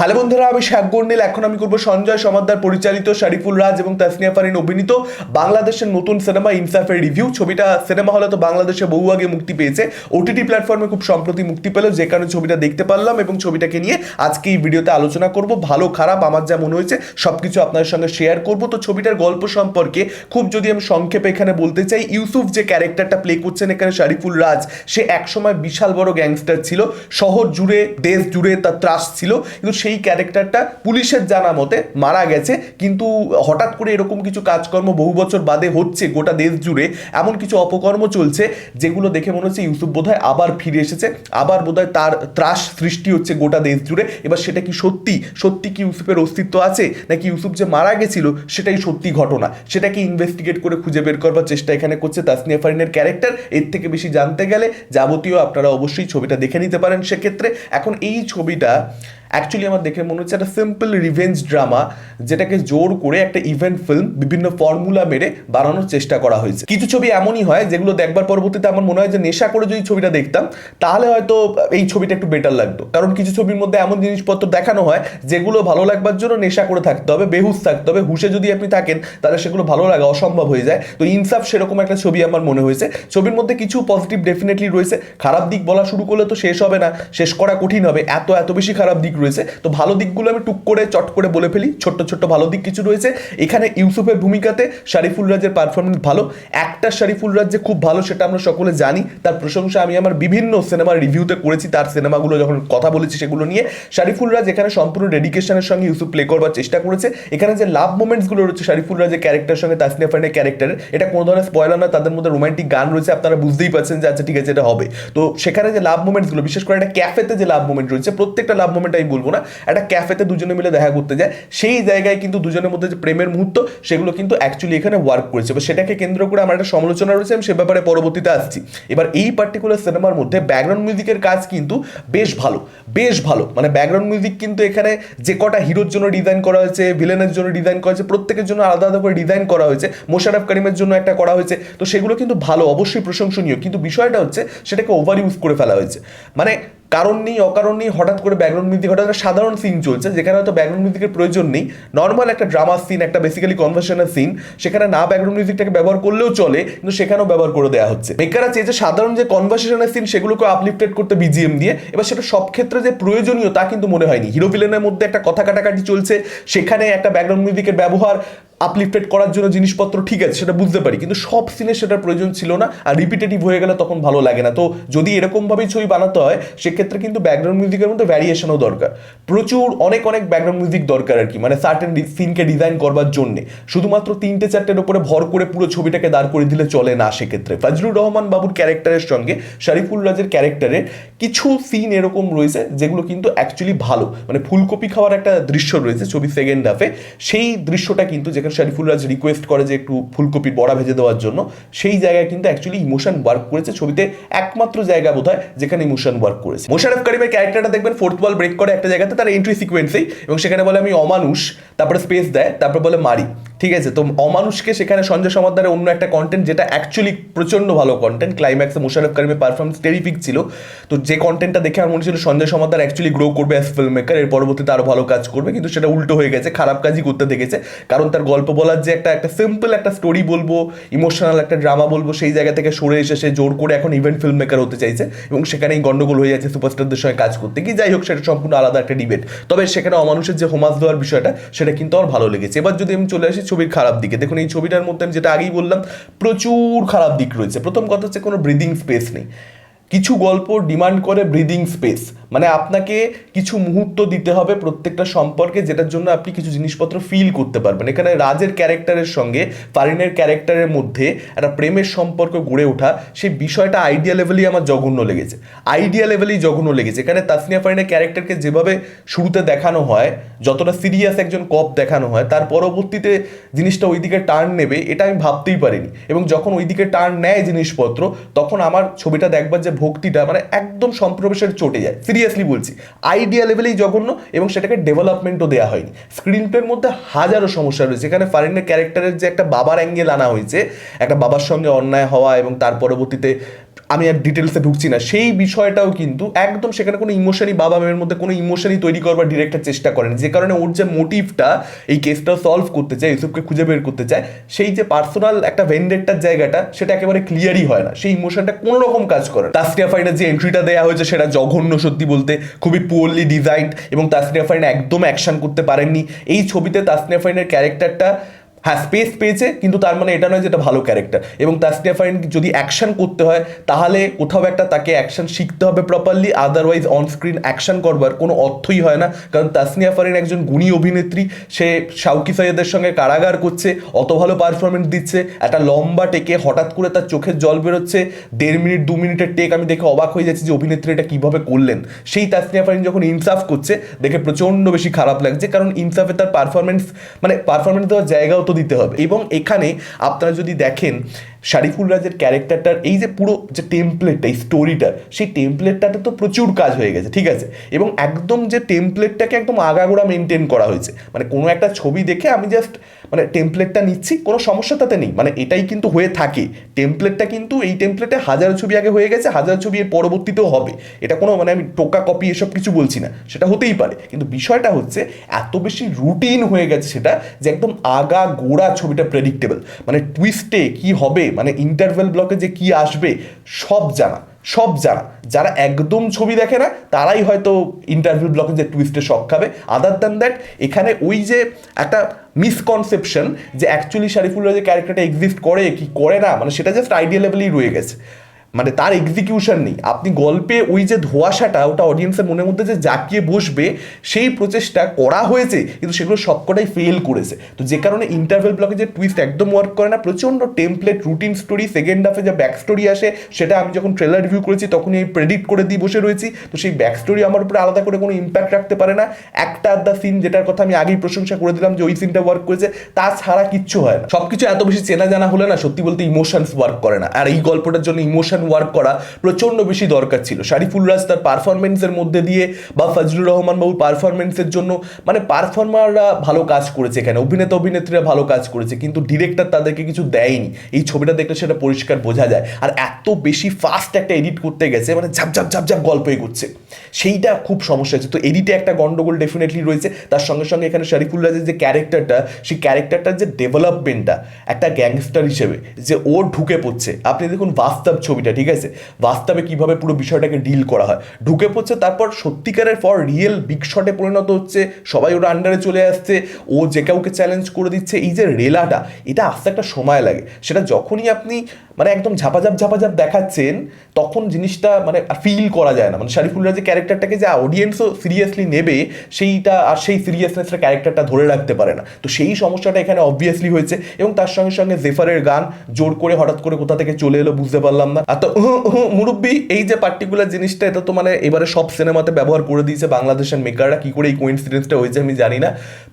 Hello বন্ধুরা, আমি শাকগর নীল এখন আমি করব সঞ্জয় সমাদ্দার, পরিচালিত শারিফুল রাজ এবং তাসনিয়া ফারিন অভিনীত বাংলাদেশের নতুন সিনেমা ইনসাফের রিভিউ। ছবিটা সিনেমা হলে তো বাংলাদেশে বহু আগে মুক্তি পেয়েছে। ওটিটি প্ল্যাটফর্মে খুব সম্প্রতি মুক্তি পেল, যে কারণে ছবিটা দেখতে পারলাম এবং ছবিটাকে নিয়ে আজকে এই ভিডিওতে আলোচনা করব। ভালো, খারাপ, আমার যা মনে হয়েছে সব কিছু আপনাদের সঙ্গে শেয়ার করব। তো ছবিটার গল্প সম্পর্কে খুব যদি আমি সংক্ষেপে এখানে বলতে চাই, ইউসুফ যে ক্যারেক্টারটা প্লে করছেন এখানে শারিফুল রাজ, সে একসময় বিশাল বড় গ্যাংস্টার ছিল। শহর জুড়ে, দেশ জুড়ে তার ত্রাস ছিল। কিন্তু সেই ক্যারেক্টারটা পুলিশের জানা মতে মারা গেছে। কিন্তু হঠাৎ করে এরকম কিছু কাজকর্ম বহু বছর বাদে হচ্ছে, গোটা দেশ জুড়ে এমন কিছু অপকর্ম চলছে, যেগুলো দেখে মনে হচ্ছে ইউসুফ বোধহয় আবার ফিরে এসেছে, আবার বোধহয় তার ত্রাস সৃষ্টি হচ্ছে গোটা দেশ জুড়ে। এবার সেটা কি সত্যি? সত্যি কি ইউসুফের অস্তিত্ব আছে? নাকি ইউসুফ যে মারা গেছিল, সেটাই সত্যি ঘটনা? সেটাকে ইনভেস্টিগেট করে খুঁজে বের করবার চেষ্টা এখানে করছে তাসনিয়া ফারিনের ক্যারেক্টার এর থেকে বেশি জানতে গেলে যাবতীয় আপনারা অবশ্যই ছবিটা দেখে নিতে পারেন সেক্ষেত্রে। এখন এই ছবিটা অ্যাকচুয়ালি আমার দেখে মনে হচ্ছে একটা সিম্পল রিভেঞ্জ ড্রামা যেটাকে জোর করে একটা ইভেন্ট ফিল্ম বিভিন্ন ফর্মুলা মেরে বানানোর চেষ্টা করা হয়েছে। কিছু ছবি এমনই হয়, যেগুলো দেখবার পরবর্তীতে আমার মনে হয় যে নেশা করে যদি ছবিটা দেখতাম, তাহলে হয়তো এই ছবিটা একটু বেটার লাগতো। কারণ কিছু ছবির মধ্যে এমন জিনিসপত্র দেখানো হয়, যেগুলো ভালো লাগবার জন্য নেশা করে থাকতে হবে, বেহুশ থাকতে হবে। হুশে যদি আপনি থাকেন, তাহলে সেগুলো ভালো লাগা অসম্ভব হয়ে যায়। তো ইনসাফ সেরকম একটা ছবি আমার মনে হয়েছে। ছবির মধ্যে কিছু পজিটিভ ডেফিনেটলি রয়েছে। খারাপ দিক বলা শুরু করলে তো শেষ হবে না, শেষ করা কঠিন হবে। এত এত বেশি খারাপ দিক রয়েছে। তো ভালো দিকগুলো আমি টুক করে, চট করে বলে ফেলি। ছোট্ট ছোট্ট ভালো দিক কিছু রয়েছে। এখানে ইউসুফের ভূমিকাতে শারিফুল রাজের পারফরমেন্স ভালো। একটা শারিফুল রাজ যে খুব ভালো সেটা আমরা সকলে জানি। তার প্রশংসা আমি আমার বিভিন্ন সিনেমার রিভিউতে করেছি। তার সিনেমাগুলো যখন কথা বলেছি সেগুলো নিয়ে। শারিফুল রাজ এখানে সম্পূর্ণ ডেডিকেশনের সঙ্গে ইউসুফ প্লে করবার চেষ্টা করেছে। এখানে যে লাভ মোমেন্টসগুলো রয়েছে শারিফুল রাজের ক্যারেক্টার সঙ্গে, তাসনিয়া ফারিনের ক্যারেক্টারের এটা কোনো ধরনের স্পয়লার না, তাদের মধ্যে রোমান্টিক গান রয়েছে। আপনারা বুঝতেই পারছেন যে আচ্ছা ঠিক আছে, এটা হবে। তো সেখানে যে লাভ মোমেন্টসগুলো বিশেষ করে একটা ক্যাফেতে যে লাভ মোমেন্ট রয়েছে, প্রত্যেকটা লাভ মোমেন্ট বলব না। একটা ক্যাফেতে দুজনে মিলে দেখা করতে যায়। সেই জায়গায় কিন্তু দুজনের মধ্যে যে প্রেমের মুহূর্ত, সেগুলো কিন্তু অ্যাকচুয়ালি এখানে ওয়ার্ক করেছে। এবার সেটাকে কেন্দ্র করে আমার একটা সমালোচনা রয়েছে, আমি সে ব্যাপারে পরবর্তীতে আসছি। এবার এই পার্টিকুলার সিনেমার মধ্যে ব্যাকগ্রাউন্ড মিউজিকের কাজ কিন্তু বেশ ভালো বেশ ভালো। মানে ব্যাকগ্রাউন্ড মিউজিক কিন্তু এখানে যে কটা হিরোর জন্য ডিজাইন করা হয়েছে ভিলেনের জন্য ডিজাইন করা হয়েছে, প্রত্যেকের জন্য আলাদা আলাদা করে ডিজাইন করা হয়েছে মোশারফ করিমের জন্য একটা করা হয়েছে। তো সেগুলো কিন্তু ভালো, অবশ্যই প্রশংসনীয়। কিন্তু বিষয়টা হচ্ছে, সেটাকে ওভার ইউজ করে ফেলা হয়েছে। মানে কারণ নেই, অকারণ নেই, হঠাৎ করে ব্যাকগ্রাউন্ড মিউজিক, হঠাৎ একটা সাধারণ সিন চলছে, যেখানে হয়তো ব্যাকগ্রাউন্ড মিউজিকের প্রয়োজন নেই। নর্মাল একটা ড্রামা সিন একটা বেসিক্যালি কনভার্সেশনাল সিন সেখানে না ব্যাকগ্রাউন্ড মিউজিকটাকে ব্যবহার করলেও চলে, কিন্তু সেখানেও ব্যবহার করে দেওয়া হচ্ছে। মেকাররা চেয়েছে সাধারণ যে কনভার্সেশনাল সিন সেগুলোকে আপলিফটেড করতে বিজিএম দিয়ে, এবার সেটা সব ক্ষেত্রে যে প্রয়োজনীয় তা কিন্তু মনে হয়নি। হিরো ভিলেনের মধ্যে একটা কথা কাটাকাটি চলছে, সেখানে একটা ব্যাকগ্রাউন্ড মিউজিকের ব্যবহার আপলিফটেড করার জন্য জিনিসপত্র ঠিক আছে, সেটা বুঝতে পারি। কিন্তু সব সিনে সেটার প্রয়োজন ছিল না, আর রিপিটেটিভ হয়ে গেলে তখন ভালো লাগে না। তো যদি এরকমভাবেই ছবি বানাতে হয়, সেক্ষেত্রে কিন্তু ব্যাকগ্রাউন্ড মিউজিকের মধ্যে ভ্যারিয়েশনও দরকার। প্রচুর অনেক অনেক ব্যাকগ্রাউন্ড মিউজিক দরকার আর কি মানে সার্টেন সিনকে ডিজাইন করবার জন্যে। শুধুমাত্র তিনটে, চারটের উপরে ভর করে পুরো ছবিটাকে দাঁড় করে দিলে চলে না সেক্ষেত্রে। ফজলুর রহমান বাবুর ক্যারেক্টারের সঙ্গে শরীফুল রাজের ক্যারেক্টারের কিছু সিন এরকম রয়েছে, যেগুলো কিন্তু অ্যাকচুয়ালি ভালো। মানে ফুলকপি খাওয়ার একটা দৃশ্য রয়েছে ছবি সেকেন্ড হাফে সেই দৃশ্যটা কিন্তু যেখানে শরীফুল রাজ রিকোয়েস্ট করে যে একটু ফুলকপি বড়া ভেজে দেওয়ার জন্য, সেই জায়গায় কিন্তু অ্যাকচুয়ালি ইমোশন ওয়ার্ক করেছে। ছবিতে একমাত্র জায়গা বোধ হয় যেখানে ইমোশন ওয়ার্ক করেছে। মোশারফ করিমের ক্যারেক্টারটা দেখবেন ফোর্থ বল ব্রেক করে একটা জায়গাতে, তার এন্ট্রি সিকোয়েন্সেই এবং সেখানে বলে আমি অমানুষ, তারপরে স্পেস দেয়, তারপরে বলে মারি। ঠিক আছে, তো অমানুষকে সেখানে সঞ্জয় সমাদ্দারের অন্য একটা কন্টেন্ট যেটা অ্যাকচুয়ালি প্রচণ্ড ভালো কন্টেন্ট ক্লাইম্যাক্সে মোশারফ করিমের পারফরমেন্স টেরিফিক ছিল। তো যে কন্টেন্টটা দেখে আমার মনে ছিল সঞ্জয় সমাদ্দার অ্যাকচুয়ালি গ্রো করবে অ্যাজ ফিল্ম মেকার এর পরবর্তীতে আরও ভালো কাজ করবে, কিন্তু সেটা উল্টো হয়ে গেছে, খারাপ কাজই করতে দেখেছে। কারণ তার গল্প বলার যে একটা একটা সিম্পল একটা স্টোরি বলব ইমোশনাল একটা ড্রামা বলব, সেই জায়গা থেকে সরে এসে সে জোর করে এখন ইভেন্ট ফিল্ম মেকার হতে চাইছে এবং সেখানেই গন্ডগোল হয়ে যাচ্ছে সুপারস্টারদের সঙ্গে কাজ করতে। কি যাই হোক, সেটা সম্পূর্ণ আলাদা একটা ডিবেট তবে সেখানে অমানুষের যে হোমাস দেওয়ার বিষয়টা, সেটা কিন্তু আমার ভালো লেগেছে। এবার যদি আমি চলে আসি ছবির খারাপ দিকে। দেখুন, এই ছবিটার মধ্যে আমি যেটা আগেই বললাম, প্রচুর খারাপ দিক রয়েছে। প্রথম কথা হচ্ছে কোনো ব্রিদিং স্পেস নেই। কিছু গল্প ডিমান্ড করে ব্রিদিং স্পেস মানে আপনাকে কিছু মুহূর্ত দিতে হবে প্রত্যেকটা সম্পর্কে, যেটার জন্য আপনি কিছু জিনিসপত্র ফিল করতে পারবেন। এখানে রাজের ক্যারেক্টারের সঙ্গে, ফারিনের ক্যারেক্টারের মধ্যে একটা প্রেমের সম্পর্ক গড়ে ওঠা, সেই বিষয়টা আইডিয়া লেভেলেই আমার জঘন্য লেগেছে। আইডিয়া লেভেলেই জঘন্য লেগেছে। এখানে তাসনিয়া ফারিনের ক্যারেক্টারকে যেভাবে শুরুতে দেখানো হয়, যতটা সিরিয়াস একজন কপ দেখানো হয়, তার পরবর্তীতে জিনিসটা ওই দিকে টার্ন নেবে, এটা আমি ভাবতেই পারিনি। এবং যখন ওই দিকে টার্ন নেয় জিনিসপত্র, তখন আমার ছবিটা দেখবার যে ভক্তিটা মানে একদম সম্প্রবেশের চটে যায়। সিরিয়াসলি বলছি আইডিয়া লেভেলেই জঘন্য এবং সেটাকে ডেভেলপমেন্টও দেওয়া হয়নি। স্ক্রিন প্লের মধ্যে হাজারো সমস্যা রয়েছে। এখানে ফারিনের ক্যারেক্টারের যে একটা বাবার অ্যাঙ্গেল আনা হয়েছে, একটা বাবার সঙ্গে অন্যায় হওয়া এবং তার পরবর্তীতে আমি আর ডিটেলসে ঢুকছি না। সেই বিষয়টাও কিন্তু একদম সেখানে কোনো ইমোশনই বাবা মেয়ের মধ্যে কোনো ইমোশনই তৈরি করবার ডিরেক্টর চেষ্টা করেন। যে কারণে ওর যে মোটিভটা এই কেসটা সলভ করতে চায় ইউসুফকে খুঁজে বের করতে চায়, সেই যে পার্সোনাল একটা ভেন্ডেটটার জায়গাটা, সেটা একেবারে ক্লিয়ারই হয় না। সেই ইমোশনটা কোনো রকম কাজ করে না। তাসনিয়া ফারিনের যে এন্ট্রিটা দেওয়া হয়েছে, সেটা জঘন্য সত্যি বলতে, খুবই পুয়ারলি ডিজাইনড এবং তাসনিয়া ফারিন একদম অ্যাকশন করতে পারেননি। এই ছবিতে তাসনিয়া ফারিনের ক্যারেক্টারটা হ্যাঁ স্পেস পেয়েছে, কিন্তু তার মানে এটা নয় যে এটা ভালো ক্যারেক্টার এবং তাসনিয়া ফারিন যদি অ্যাকশন করতে হয়, তাহলে কোথাও একটা তাকে অ্যাকশন শিখতে হবে properly otherwise on screen action করবার কোনো অর্থই হয় না। কারণ তাসনিয়া ফারিন একজন গুণী অভিনেত্রী, সে শাউকি সৈয়দের সঙ্গে কারাগার করছে, অত ভালো পারফরমেন্স দিচ্ছে, একটা লম্বা টেকে হঠাৎ করে তার চোখের জল বেরোচ্ছে, দেড় মিনিট, দু মিনিটের টেক আমি দেখে অবাক হয়ে যাচ্ছি যে অভিনেত্রী এটা কীভাবে করলেন। সেই তাসনিয়া ফারিন যখন ইনসাফ করছে, দেখে প্রচণ্ড বেশি খারাপ লাগছে, কারণ ইনসাফে তার পারফরমেন্স মানে পারফরমেন্স দেওয়ার জায়গাও তো দিতে হবে। এবং এখানে আপনারা যদি দেখেন শারিফুল রাজের ক্যারেক্টারটার এই যে পুরো যে টেমপ্লেটটা এই স্টোরিটার সেই টেমপ্লেটটাতে তো প্রচুর কাজ হয়ে গেছে, ঠিক আছে? এবং একদম যে টেমপ্লেটটাকে একদম আগাগোড়া মেনটেন করা হয়েছে। মানে কোনো একটা ছবি দেখে আমি জাস্ট মানে টেমপ্লেটটা নিচ্ছি, কোনো সমস্যা তাতে নেই। মানে এটাই কিন্তু হয়ে থাকে। টেমপ্লেটটা কিন্তু এই টেমপ্লেটে হাজার ছবি আগে হয়ে গেছে, হাজার ছবি এর পরবর্তীতেও হবে। এটা কোনো মানে আমি টোকা কপি এসব কিছু বলছি না, সেটা হতেই পারে। কিন্তু বিষয়টা হচ্ছে, এত বেশি রুটিন হয়ে গেছে সেটা যে একদম আগা গোড়া ছবিটা প্রেডিক্টেবল মানে টুইস্টে কি হবে মানে ইন্টারভেল ব্লকে যে কি আসবে, সব জানা সব জানা। যারা একদম ছবি দেখে না, তারাই হয়তো ইন্টারভিউ ব্লকে যে টুইস্টে শখ খাবে। আদার দ্যান দ্যাট এখানে ওই যে একটা মিসকনসেপশন যে অ্যাকচুয়ালি শারিফুল্লাহ যে ক্যারেক্টারটা এক্সিস্ট করে, কি করে না মানে সেটা জাস্ট আইডিয়া লেভেলেই রয়ে গেছে। মানে তার এক্সিকিউশন নেই। আপনি গল্পে ওই যে ধোয়াশাটা, ওটা অডিয়েন্সের মনের মধ্যে যে জাকিয়ে বসবে, সেই প্রচেষ্টা করা হয়েছে, কিন্তু সেগুলো সবকটাই ফেল করেছে। তো যে কারণে ইন্টারভেল ব্লকে যে টুইস্ট একদম ওয়ার্ক করে না, প্রচণ্ড টেমপ্লেট রুটিন স্টোরি সেকেন্ড হাফে যে ব্যাক স্টোরি আসে, সেটা আমি যখন ট্রেলার রিভিউ করেছি, তখনই আমি প্রেডিক্ট করে দিয়ে বসে রয়েছি। তো সেই ব্যাক স্টোরি আমার উপরে আলাদা করে কোনো ইম্প্যাক্ট রাখতে পারে না। একটা আধা সিন যেটার কথা আমি আগেই প্রশংসা করে দিলাম যে ওই সিনটা ওয়ার্ক করেছে, তাছাড়া কিচ্ছু হয় না। সবকিছু এত বেশি চেনা জানা হলে না, সত্যি বলতে ইমোশনস ওয়ার্ক করে না। আর এই গল্পটার জন্য ইমোশন ওয়ার্ক করা প্রচণ্ড বেশি দরকার ছিল। শারিফুল রাজ তার পারফরমেন্সের মধ্যে দিয়ে বা ফজলুর রহমান বাবুর পারফরমেন্সের জন্য মানে পারফর্মাররা ভালো কাজ করেছে এখানে, অভিনেতা অভিনেত্রীরা ভালো কাজ করেছে, কিন্তু ডিরেক্টর তাদেরকে কিছু দেয়নি। এই ছবিটা দেখলে সেটা পরিষ্কার বোঝা যায়। আর এত বেশি ফাস্ট একটা এডিট করতে গেছে মানে ঝাপ ঝাপ ঝাপ ঝাপ গল্প এগোচ্ছে। সেইটা খুব সমস্যা আছে তো এডিটে একটা গন্ডগোল ডেফিনেটলি রয়েছে। তার সঙ্গে সঙ্গে এখানে শরীফুল রাজের যে ক্যারেক্টারটা সেই ক্যারেক্টারটার যে ডেভেলপমেন্টটা একটা গ্যাংস্টার হিসেবে, যে ও ঢুকে পড়ছে। আপনি দেখুন, বাস্তব ছবিটা ঠিক আছে? বাস্তবে কীভাবে পুরো বিষয়টাকে ডিল করা হয়? ঢুকে পড়ছে, তারপর সত্যিকারের ফর রিয়েল বিগ শটে পরিণত হচ্ছে, সবাই ওর আন্ডারে চলে আসছে, ও যে কাউকে চ্যালেঞ্জ করে দিচ্ছে, এই যে রেলাটা, এটা আসতে একটা সময় লাগে। সেটা যখনই আপনি মানে একদম ঝাপাঝাপ ঝাপাঝাপ দেখাচ্ছেন, তখন জিনিসটা মানে ফিল করা যায় না। মানে শারিফুল রাজের ক্যারেক্টারটাকে যে অডিয়েন্সও সিরিয়াসলি নেবে, সেইটা আর সেই সিরিয়াসনেসটা ক্যারেক্টারটা ধরে রাখতে পারে না। তো সেই সমস্যাটা এখানে অবভিয়াসলি হয়েছে এবং তার সঙ্গে সঙ্গে জেফারের গান জোর করে হঠাৎ করে কোথা থেকে চলে এলো বুঝতে পারলাম না। তো মুরব্বি, এই যে পার্টিকুলার জিনিসটা এটা তো মানে এবারে সব সিনেমাতে ব্যবহার করে দিয়েছে বাংলাদেশের মেকাররা কী করে এই কোইন্সিডেন্সটা হয়েছে আমি জানি না।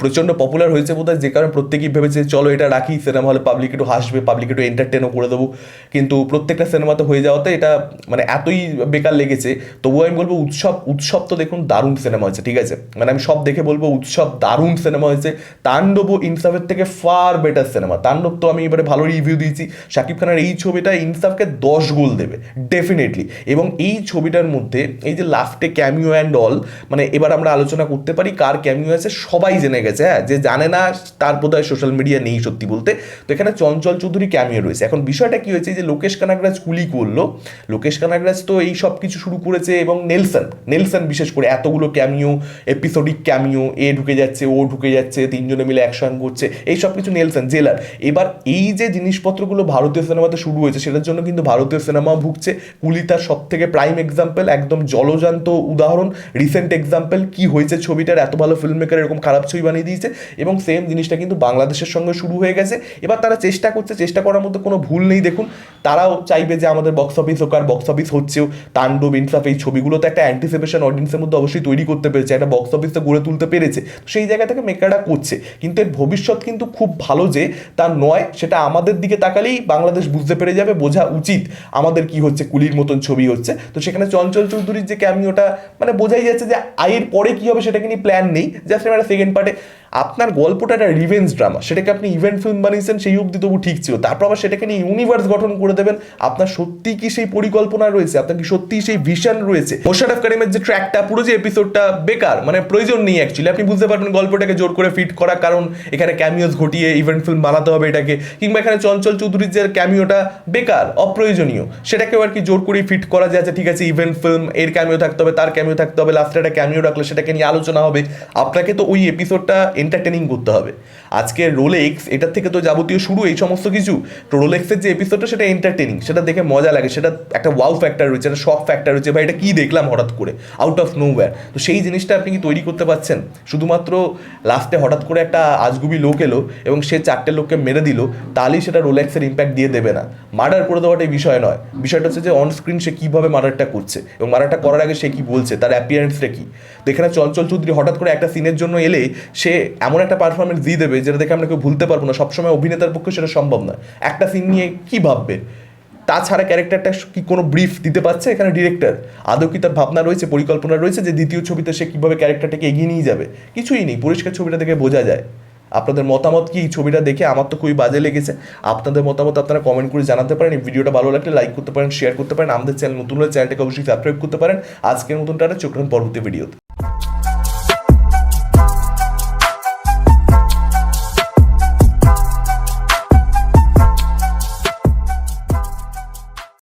প্রচণ্ড পপুলার হয়েছে বোধহয়, যে কারণে প্রত্যেকেই ভেবেছে, চলো এটা রাখি সিনেমা হলে পাবলিক একটু হাসবে পাবলিক একটু এন্টারটেনও করে দেবো। কিন্তু প্রত্যেকটা সিনেমাতে হয়ে যাওয়াতে এটা মানে এতই বেকার লেগেছে। তবুও আমি বলব, উৎসব উৎসব তো দেখুন দারুণ সিনেমা হয়েছে, ঠিক আছে? মানে আমি সব দেখে বলব, উৎসব দারুণ সিনেমা হয়েছে। তাণ্ডব ইনসাফের থেকে ফার বেটার সিনেমা তাণ্ডব তো আমি এবারে ভালো রিভিউ দিয়েছি। শাকিব খানের এই ছবিটা ইনসাফকে দশ গোল দেবে ডেফিনেটলি এবং এই ছবিটার মধ্যে এই যে লাস্টে ক্যামিও অ্যান্ড অল মানে এবার আমরা আলোচনা করতে পারি কার ক্যামিও আছে, সবাই জেনে গেছে হ্যাঁ? যে জানে না, তার বোধহয় সোশ্যাল মিডিয়া নেই সত্যি বলতে। তো এখানে চঞ্চল চৌধুরী ক্যামিও রয়েছে। এখন বিষয়টা কি হয়েছে যে লোকেশ কানাগরাজ কুলি করল। লোকেশ কানাগরাজ তো এই সব কিছু শুরু করেছে এবং নেলসন নেলসন বিশেষ করে এতগুলো ক্যামিও এপিসোডিক ক্যামিও এ ঢুকে যাচ্ছে, ও ঢুকে যাচ্ছে, তিনজনে মিলে অ্যাকশন করছে, এই সব কিছু নেলসন, জেলার। এবার এই যে জিনিসপত্রগুলো ভারতীয় সিনেমাতে শুরু হয়েছে, সেটার জন্য কিন্তু ভারতীয় সিনেমা ভুগছে। কুলি তার সব থেকে প্রাইম এক্সাম্পল একদম জলজান্ত উদাহরণ রিসেন্ট এক্সাম্পল কি হয়েছে ছবিটার এত ভালো ফিল্ম মেকার এরকম খারাপ ছবি বানিয়ে দিয়েছে। এবং সেম জিনিসটা কিন্তু বাংলাদেশের সঙ্গে শুরু হয়ে গেছে। এবার তারা চেষ্টা করছে, চেষ্টা করার মধ্যে কোনো ভুল নেই। দেখুন, তারাও চাইবে যে আমাদের বক্স অফিস হোক আর বক্স অফিস হচ্ছেও। তাণ্ডব, ইনসাফ, এই ছবিগুলো তো একটা অ্যান্টিসিপেশন অডিয়েন্সের মধ্যে অবশ্যই তৈরি করতে পেরেছে, একটা বক্স অফিসে গড়ে তুলতে পেরেছে। সেই জায়গা থেকে মেকাররা করছে। কিন্তু এর ভবিষ্যৎ কিন্তু খুব ভালো যে তা নয়, সেটা আমাদের দিকে তাকালেই বাংলাদেশ বুঝতে পেরে যাবে, বোঝা উচিত। আমাদের কি হচ্ছে, কুলির মতন ছবি হচ্ছে। তো সেখানে চঞ্চল চৌধুরীর যে ক্যামিওটা মানে বোঝাই যাচ্ছে যে আয়ের পরে কি হবে সেটা কিন্তু প্ল্যান নেই। জাস্ট একটা সেকেন্ড পার্টে আপনার গল্পটা একটা রিভেঞ্জ ড্রামা সেটাকে আপনি ইভেন্ট ফিল্ম বানিয়েছেন, সেই অবধি তবু ঠিক ছিল। তারপর আবার সেটাকে নিয়ে ইউনিভার্স গঠন করে দেবেন। আপনার সত্যি কি সেই পরিকল্পনা রয়েছে? আপনার কি সত্যি সেই ভিশন রয়েছে? মোশারফ করিমের যে ট্র্যাকটা পুরো যে এপিসোডটা বেকার মানে প্রয়োজন নেই অ্যাকচুয়ালি আপনি বুঝতে পারবেন গল্পটাকে জোর করে ফিট করা কারণ, এখানে ক্যামিওস ঘটিয়ে ইভেন্ট ফিল্ম বানাতে হবে এটাকে। কিংবা এখানে চঞ্চল চৌধুরীর যে ক্যামিওটা বেকার, অপ্রয়োজনীয়, সেটাকেও আর কি জোর করে ফিট করা যায় ঠিক আছে ইভেন্ট ফিল্ম এর ক্যামিও থাকতে হবে, তার ক্যামিও থাকতে হবে লাস্টে একটা ক্যামিও রাখলে সেটাকে নিয়ে আলোচনা হবে। আপনাকে তো ওই এপিসোডটা এন্টারটেনিং করতে হবে। আজকে রোলেক্স এটার থেকে তো যাবতীয় শুরু, এই সমস্ত কিছু। তো রোলেক্সের যে এপিসোডটা সেটা এন্টারটেনিং সেটা দেখে মজা লাগে, সেটা একটা ওয়াও ফ্যাক্টর রয়েছে, একটা শক ফ্যাক্টর রয়েছে, ভাই এটা কী দেখলাম হঠাৎ করে আউট অফ নো তো সেই জিনিসটা আপনি কি তৈরি করতে পারছেন? শুধুমাত্র লাস্টে হঠাৎ করে একটা আজগুবি লোক এলো, এবং সে চারটে লোককে মেরে দিল, তাহলেই সেটা রোলেক্সের ইম্প্যাক্ট দিয়ে দেবে না। মার্ডার করে দেওয়াটাই বিষয় নয়। বিষয়টা হচ্ছে যে অন স্ক্রিন সে কীভাবে মার্ডারটা করছে, এবং মার্ডারটা করার আগে সে কী বলছে, তার অ্যাপিয়ারেন্সটা কি? তো এখানে চঞ্চল চৌধুরী হঠাৎ করে একটা সিনের জন্য এলে, সে এমন একটা পারফরমেন্স দিয়ে দেবে যেটা দেখে আমরা কেউ ভুলতে পারব না। সবসময় অভিনেতার পক্ষে সেটা সম্ভব নয়। একটা সিন নিয়ে কি ভাববে? তাছাড়া ক্যারেক্টারটা কি কোনো ব্রিফ দিতে পারছে? এখানে ডিরেক্টর আদৌ কি তার ভাবনা রয়েছে, পরিকল্পনা রয়েছে যে দ্বিতীয় ছবিতে সে কীভাবে ক্যারেক্টারটাকে এগিয়ে নিয়ে যাবে? কিছুই নেই, পরিষ্কার ছবিটা দেখে বোঝা যায়। আপনাদের মতামত কি? এই ছবিটা দেখে আমার তো খুবই বাজে লেগেছে। আপনাদের মতামত আপনারা কমেন্ট করে জানাতে পারেন। ভিডিওটা ভালো লাগলে লাইক করতে পারেন শেয়ার করতে পারেন। আমাদের চ্যানেল নতুন হলে চ্যানেলটাকে অবশ্যই সাবস্ক্রাইব করতে পারেন। আজকের মতন টাটা, চোখ পরবর্তী ভিডিওতে